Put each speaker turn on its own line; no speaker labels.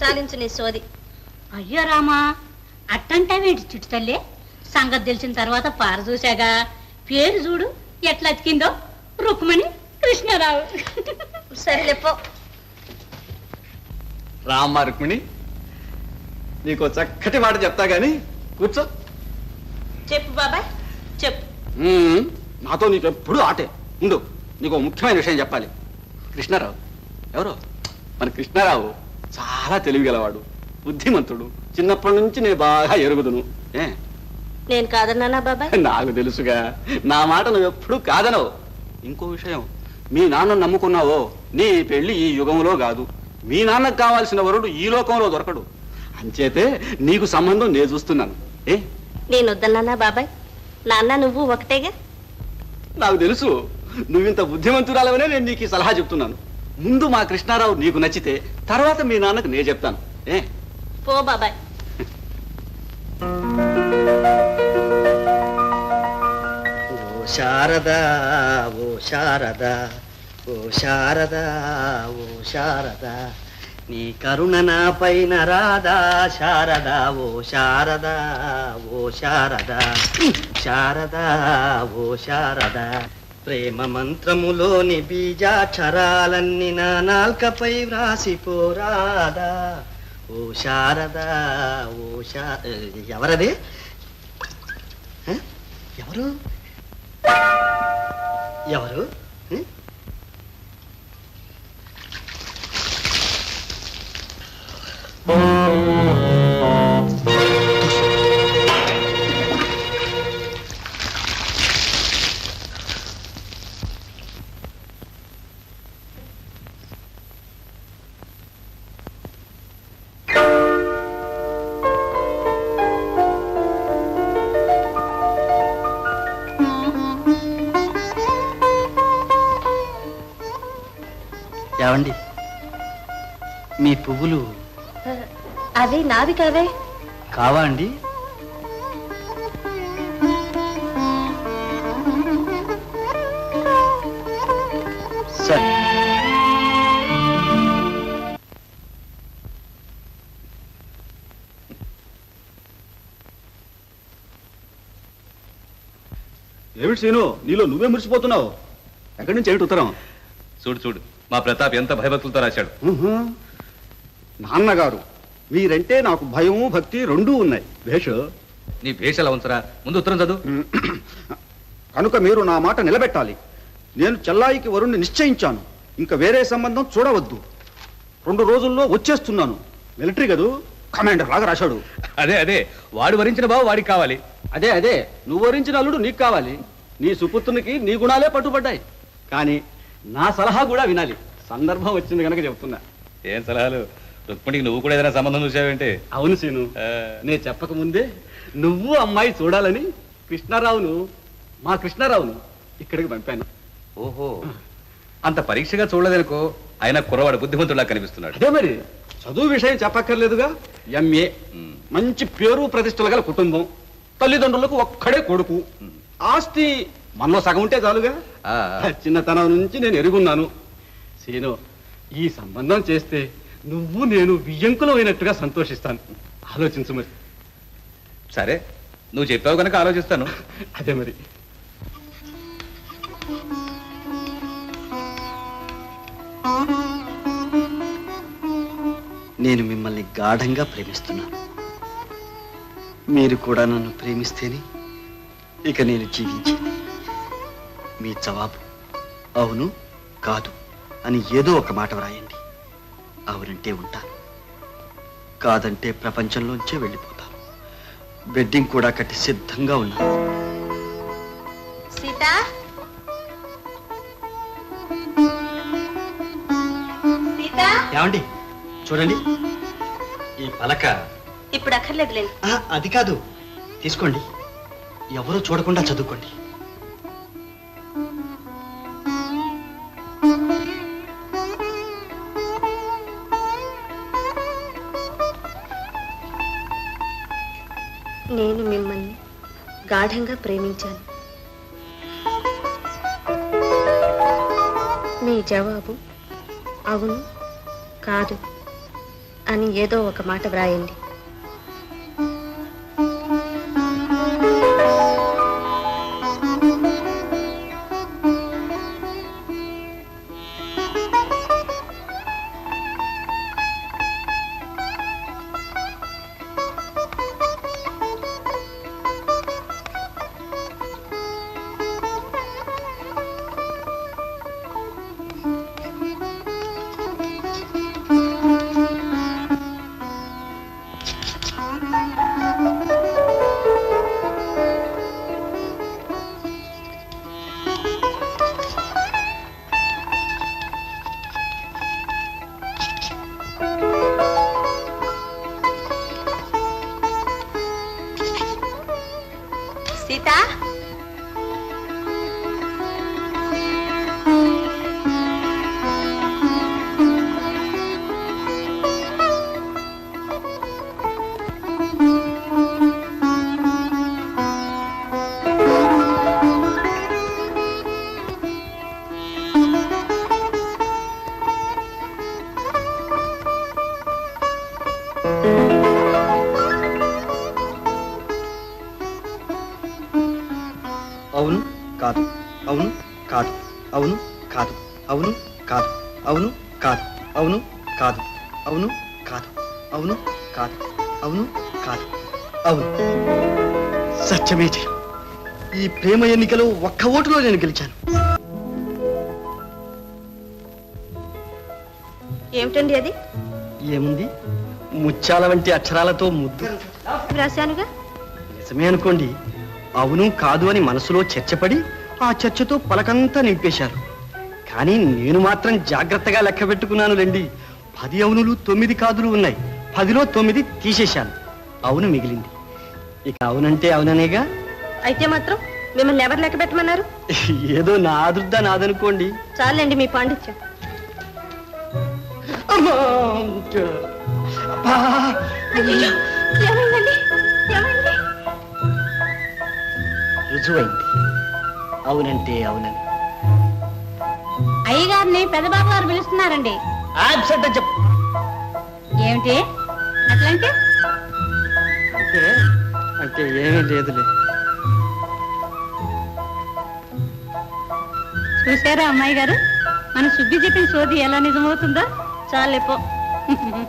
చాలించు నీ సోది.
అయ్యో రామా అట్టంటావేంటి చిట్టు తల్లి? సంగతి తెలిసిన తర్వాత పార చూశాగా. పేరు చూడు ఎట్లా అతికిందో? రుక్మణి కృష్ణారావు.
సరేలే పో.
రామ్మ రుక్మిణి నీకు చక్కటి మాట చెప్తా గాని కూర్చో.
చెప్పు బాబాయ్ చెప్పు.
మ్మ్. నాతో నీకు ఎప్పుడు ఆటే. ఉండు నీకు ఒక ముఖ్యమైన విషయం చెప్పాలి. కృష్ణారావు ఎవరు? మన కృష్ణారావు చాలా తెలివిగలవాడు బుద్ధిమంతుడు. చిన్నప్పటి నుంచి నేను బాగా ఎరుగుదును. ఏ?
నేను కాదన్నానా బాబాయ్?
నాకు తెలుసుగా. నా మాట నువ్వు ఎప్పుడు కాదనవు. ఇంకో విషయం మీ నాన్న నమ్ముకున్నావో నీ పెళ్ళి ఈ యుగంలో కాదు. మీ నాన్నకు కావాల్సిన వరుడు ఈ లోకంలో దొరకడు. అంచేతే నీకు సంబంధం నేను చూస్తున్నాను. ఏ?
నేను వద్దన్నానా బాబాయ్? నాన్న నువ్వు ఒకటేగా?
నాకు తెలుసు. నువ్వింత బుద్ధిమంతురాలవనే నేను నీకు ఈ సలహా చెప్తున్నాను. ముందు మా కృష్ణారావు నీకు నచ్చితే తర్వాత మీ నాన్నకు నేను చెప్తాను. ఏ?
పో బాబాయ్.
ఓ శారదా ఓ శారదా ఓ శారదా ఓ శారదా నీ కరుణ నా పైన రాదా శారదా ఓ శారదా ఓ శారదా శారదా ఓ శారదా. ప్రేమ మంత్రములోని బీజాక్షరాలన్నీ నా నాల్కపై వ్రాసిపోరాదా ఓ శారదా ఓ శా ఎవరది? ఎవరు? ఎవరు? ఏమండి? మీ పువ్వులు
అవి నావి కావే.
కావా అండి? సరే.
ఏమిటి సీను నీలో నువ్వే మురిసిపోతున్నావు. ఎక్కడి నుంచి ఏమిటి ఉత్తరం?
చూడు చూడు. మా ప్రతాప్ ఎంత భయభక్తులతో రాశాడు.
నాన్నగారు మీరంటే నాకు భయము భక్తి రెండూ ఉన్నాయి. వేషు
నీ భేషలా ఉంచరా ముందు ఉత్తరం చదువు.
కనుక మీరు నా మాట నిలబెట్టాలి. నేను చెల్లాయికి వరుణ్ణి నిశ్చయించాను. ఇంకా వేరే సంబంధం చూడవద్దు. రెండు రోజుల్లో వచ్చేస్తున్నాను. మిలిటరీ కదూ కమాండర్ లాగా రాశాడు.
అదే అదే. వాడు వరించిన బావ వాడికి కావాలి.
అదే అదే. నువ్వు వరించిన అల్లుడు నీకు కావాలి. నీ సుపుత్రునికి నీ గుణాలే పట్టుబడ్డాయి. కానీ నా సలహా కూడా వినాలి. సందర్భం వచ్చింది కనుక చెప్తున్నా
ఏం సలహాలు? రుక్మిణికి నువ్వు కూడా ఏదైనా సంబంధం చూసావేంటి?
అవును సీను. నేను చెప్పక ముందే నువ్వు అమ్మాయి చూడాలని కృష్ణారావును మా కృష్ణారావును ఇక్కడికి పంపాను.
ఓహో. అంత పరీక్షగా చూడలేదనుకో ఆయన కుర్రవాడు బుద్ధిమంతుడిలా కనిపిస్తున్నాడు.
అదే మరి చదువు విషయం చెప్పక్కర్లేదుగా. ఎంఏ. మంచి పేరు ప్రతిష్టలు గల కుటుంబం. తల్లిదండ్రులకు ఒక్కడే కొడుకు. ఆస్తి మనలో సగం ఉంటే చాలుగా. చిన్నతనం నుంచి నేను ఎరుగున్నాను. సీను ఈ సంబంధం చేస్తే నువ్వు నేను వియ్యంకులం అయినట్టుగా సంతోషిస్తాను. ఆలోచించు మరి.
సరే నువ్వు చెప్పావు కనుక ఆలోచిస్తాను.
అదే మరి.
నేను మిమ్మల్ని గాఢంగా ప్రేమిస్తున్నాను మీరు కూడా నన్ను ప్రేమిస్తేనే ఇక నేను జీవించేది. మీ జవాబు అవును కాదు అని ఏదో ఒక మాట వ్రాయండి. అవునంటే ఉంటాను. కాదంటే ప్రపంచంలోంచే వెళ్ళిపోతాను. బెడ్డింగ్ కూడా కట్టి సిద్ధంగా ఉన్నాను.
సీత? సీత?
ఏమండి? చూడండి. ఈ పలక.
ఇప్పుడు అక్కర్లేదులేండి.
ఆ, అది కాదు. తీసుకోండి. ఎవరూ చూడకుండా చదువుకోండి.
గాఢంగా ప్రేమించాను. మీ జవాబు అవును కాదు అని ఏదో ఒక మాట వ్రాయండి. Tita?
అవును కాదు. అవును కాదు. అవును కాదు. అవును కాదు. అవును కాదు. అవును కాదు. అవును కాదు. అవును కాదు. అవును కాదు. అవును. సత్యమే జయం. ఈ ప్రేమ ఎన్నికలో ఒక్క ఓటులో నేను గెలిచాను.
ఏమిటండి అది?
ఏముంది? ముత్యాల వంటి అక్షరాలతో ముద్దు.
వ్రాశానుగా
నిజమే అనుకోండి. అవును కాదు అని మనసులో చర్చపడి ఆ చర్చతో పలకంతా నింపేశారు. కానీ నేను మాత్రం జాగ్రత్తగా లెక్క పెట్టుకున్నాను రండి. పది అవునులు తొమ్మిది కాదులు ఉన్నాయి. పదిలో తొమ్మిది తీసేశాను. అవును మిగిలింది. ఇక అవునంటే అవుననేగా?
అయితే మాత్రం మిమ్మల్ని ఎవరు లెక్క పెట్టమన్నారు?
ఏదో నా ఆదుర్దా నాదనుకోండి.
చాలండి మీ పాండిత్యం.
అమ్మా! అబ్బా!
ఏమైందండి
రుజువైంది అవునంటే అవునని.
అయ్యగారిని పెద్దబాబు గారు పిలుస్తున్నారండి.
ఆబ్సెంట్ అని చెప్పు.
ఏమిటి? అట్లంటే?
అంటే అంటే ఏమీ లేదులే.
చూసారా అమ్మాయి గారు? మన సుబ్బి చెప్పిన సోది ఎలా నిజమవుతుందో? చాలేపో